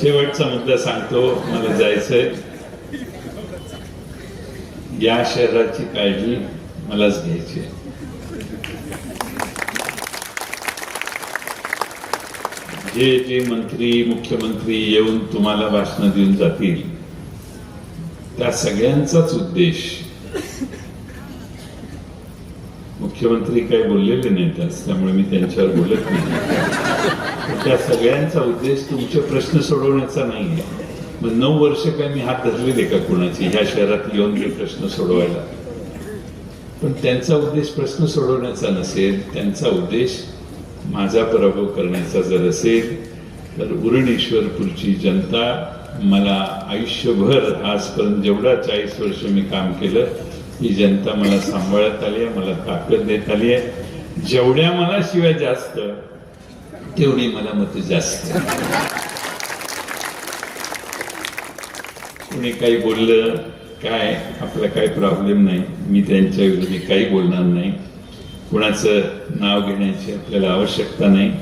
शेवटचा मुद्दा सांगतो मला जायचंय या शहराची काळजी मलाच घ्यायची आहे. जे जे मंत्री मुख्यमंत्री येऊन तुम्हाला भाषण देऊन जातील त्या सगळ्यांचाच उद्देश मुख्यमंत्री काही बोललेले नाहीत आज, त्यामुळे मी त्यांच्यावर बोलत नाही त्या सगळ्यांचा उद्देश तुमचे प्रश्न सोडवण्याचा नाहीये. मग नऊ वर्ष काय मी हात धरले का कुणाची? ह्या शहरात येऊन मी प्रश्न सोडवायला. पण त्यांचा उद्देश प्रश्न सोडवण्याचा नसेल त्यांचा उद्देश माझा पराभव करण्याचा जर असेल तर उरणेश्वरपूरची जनता मला आयुष्यभर आजपर्यंत जेवढा चाळीस वर्ष मी काम केलं ही जनता मला सांभाळत आली आहे मला ताकद देत आली आहे. जेवढ्या मला शिवाय जास्त तेवढी मला मत जास्त. कोणी काही बोललं काय आपला काही प्रॉब्लेम नाही. मी त्यांच्या विरोधी काही बोलणार नाही. कुणाचं नाव घेण्याची आपल्याला आवश्यकता नाही.